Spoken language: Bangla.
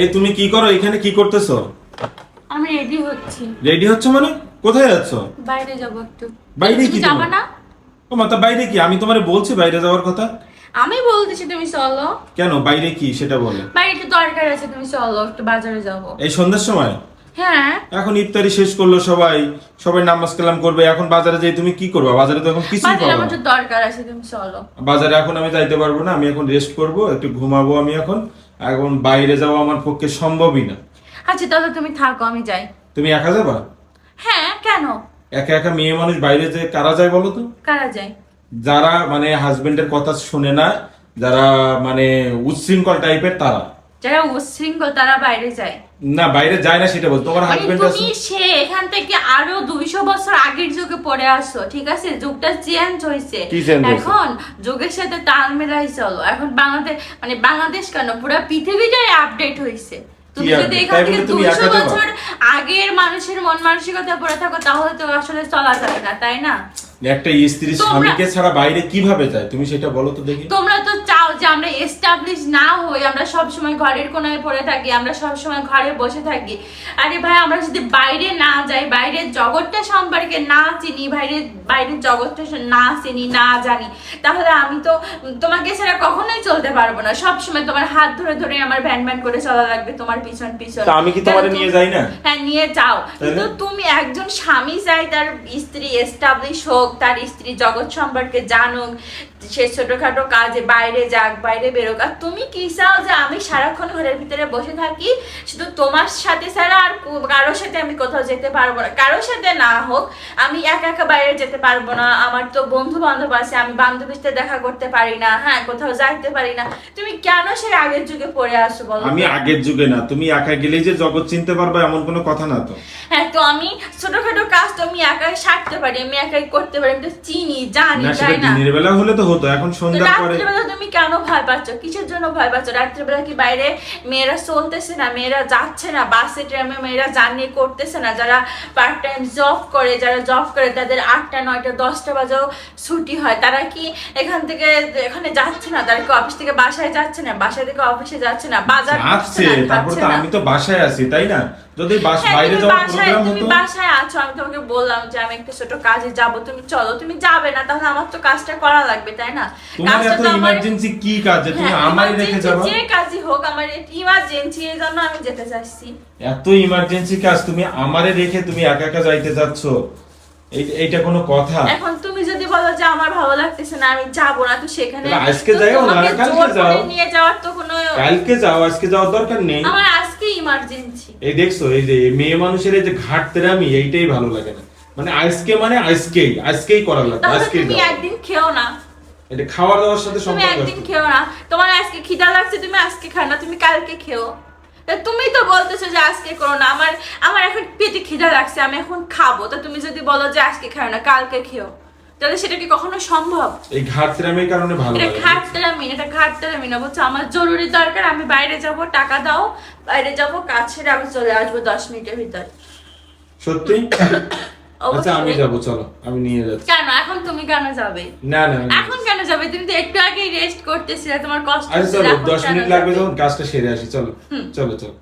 এই তুমি কি করো? এখানে কি করতেছো? আমি রেডি হচ্ছি। রেডি হচ্ছ মানে? কোথায় যাচ্ছ? বাইরে যাব একটু। বাইরে কি যাবা না? ও মাতা বাইরে কি? আমি তোমারে বলছি বাইরে যাওয়ার কথা? আমি বলতেছি তুমি চলো। কেন? বাইরে কি? সেটা বলো। বাইরে একটু দরকার আছে তুমি চলো একটু বাজারে যাব। এই সন্ধ্যার সময়? হ্যাঁ। এখন ইফতারি শেষ করল সবাই সবাই নামাজ কালাম করবে। এখন বাজারে যাই তুমি কি করবে? বাজারে তো এখন কিছুই পাবো না। দরকার আছে তুমি চলো। বাজারে এখন আমি যাইতে পারব না আমি এখন রেস্ট করব একটু ঘুমাবো আমি এখন। এখন বাইরে যাওয়া আমার পক্ষে সম্ভবই না। আচ্ছা তাহলে তুমি থাকো আমি যাই। তুমি একা যাবা? হ্যাঁ কেন? একা একা মেয়ে মানুষ বাইরে যে কারা যায় বলো তো? কারা যায়? যারা মানে হাজবেন্ডের কথা শুনে না যারা মানে উচ্ছৃঙ্খল টাইপের তারা। যারা উচ্ছৃঙ্খল তারা বাইরে যায়। না বাইরে যায় না সেটা বল তোমার মানে হাজবেন্ড আছে। তুমি সে এখান থেকে আরও দুইশো বছর আগের যুগে পড়ে আসো ঠিক আছে? যুগটা চেঞ্জ হয়েছে? এখন যুগের সাথে তাল মেলাই চলো। এখন বাংলাদেশ মানে বাংলাদেশ কেন? পুরো পৃথিবীটাই আপডেট হয়েছে। তুমি যদি এখান থেকে বলে তুমি দুইশো একা যাবা? বছর আগের মানুষের মন মানসিকতা পড়ে থাকো তাহলে তো আসলে চলা যাবে না তাই না? একটা স্ত্রী তোমরা- স্বামীকে ছাড়া বাইরে কীভাবে যায়? তুমি সেটা বলো তো দেখি। তোমরা তো চাও যে আমরা এস্টাবলিশ না হই আমরা সব সময় ঘরের কোনায় পড়ে থাকি আমরা সব সময় ঘরে বসে থাকি। আরে ভাই আমরা যদি বাইরে না যাই বাইরের জগৎটা সম্পর্কে না চিনি বাইরে বাইরের জগৎটা না চিনি না জানি তাহলে আমি তো তোমাকে ছাড়া কখনোই চলতে পারব না। সব সময় তোমার হাত ধরে ধরে আমার ভ্যান ভ্যান করে চলা লাগবে তোমার পিছন পিছন। আমি কি তোমারে নিয়ে যাই না? হ্যাঁ নিয়ে যাও। কিন্তু তুমি একজন স্বামী চাই তার স্ত্রী এস্টাবলিশ হোক তার স্ত্রী জগৎ সম্পর্কে জানুক সে ছোটখাটো কাজে বাইরে যাক বাইরে বেরোক। আর তুমি কি চাও যে আমি সারাক্ষণ ঘরের ভিতরে বসে থাকি? শুধু তোমার সাথে ছাড়া আর কারোর সাথে আমি কোথাও যেতে পারব না। কারোর সাথে না হোক আমি একা একা বাইরে যেতে পারব না। আমার তো বন্ধু বান্ধব আছে আমি বান্ধবীর সাথে দেখা করতে পারি না। হ্যাঁ কোথাও যাইতে পারি না। তুমি কেন সে আগের যুগে পড়ে আসো বলো আমি আগের যুগে না। তুমি একা গেলেই যে জগৎ চিনতে পারবে এমন কোনো কথা না তো। হ্যাঁ তো আমি ছোটখাটো কাজ তো আমি একাই সারতে পারি আমি একাই করতে পারি। আমি তো চিনি জানি তাই না। দিনের বেলা হলে তো হতো। এখন তো সন্ধ্যার পরে রাত্রিবেলা তুমি কেন ভয় পাচ্ছ? কিসের জন্য ভয় পাচ্ছ? রাত্রিবেলা কি বাইরে মেয়েরা চলতেছে না? মেয়েরা যাচ্ছে না? বাসে ট্রেনে মেয়েরা জার্নি করতেছে না? যারা পার্ট টাইম জব করে যারা জব করে তাদের আটটা নয়টা দশটা বাজেও ছুটি হয়। তারা কি এখান থেকে এখানে যাচ্ছে না? তারা কি অফিস থেকে বাসায় যাচ্ছে না? বাসা থেকে অফিসে যাচ্ছে না? বাজার না, তারপর তো আমি তো বাসায় আছি তাই না? যদি বাস- হ্যাঁ, বাইরে যাওয়ার বাসায় প্রোগ্রাম তুমি হতো বাসায় আছো। আমি তোমাকে বললাম যে আমি একটা ছোট কাজে যাব। তুমি চলো তুমি যাবে না তাহলে আমার তো কাজটা করা লাগবে তাই না? তোমার এত ইমার্জেন্সি কি কাজ যে তুমি হ্যাঁ, আমারই রেখে যাবা? যে কাজই হোক আমার ইমার্জেন্সি এই জন্য আমি যেতে চাইছি। এত ইমার্জেন্সি কাজ তুমি আমারে রেখে তুমি একা একা যাইতে যাচ্ছ। এইটা কোনো কথা? এখন তুমি যদি বলো যে আমার ভালো লাগতেছে না আমি যাব না তো সেখানে আজকে তো যাইও না, কালকে যাও। নিয়ে যাওয়ার তো কোনো কালকে যাও আজকে যাওয়ার দরকার নেই। আমার আজকে ইমার্জেন্সি এই দেখছ এই যে মেয়ে মানুষের এই যে ঘাট তেরামি এইটাই ভালো লাগে না। মানে আজকে মানে আজকেই আজকেই করার লাগে তাহলে আজকেই তুমি একদিন খেও না। এটা খাওয়ার দাওয়ার সাথে তুমি একদিন খেও না। তোমার আজকে খিদা লাগছে তুমি আজকে খাও না তুমি কালকে খেও। তুমি তো বলতেছো যে আজকে করো না। আমার আমার এখন পেটে খিদা লাগছে আমি এখন খাব। তা তুমি যদি বলো যে আজকে খাও না কালকে খেও। তাহলে সেটা কি কখনো সম্ভব? এই ঘাট তেরামির কারণে ভালো এটা লাগে। ঘাটতারা মিন এটা ঘাটতারা মিন বলছে আমার জরুরি দরকার আমি বাইরে যাব টাকা দাও বাইরে যাব কাজ ছেড়ে আমি চলে আসব দশ মিনিটের ভিতর। সত্যি? আচ্ছা আমি। যাব চলো। আমি নিয়ে যাচ্ছি। কেন? এখন তুমি কেন যাবে? না না এখন যাবে তুমি তো একটু আগেই রেস্ট করতেছিলে তোমার কষ্ট আচ্ছা চলো এখন দশ কেন মিনিট লাগবে? যখন কাজটা সেরে আসি চলো চলো চলো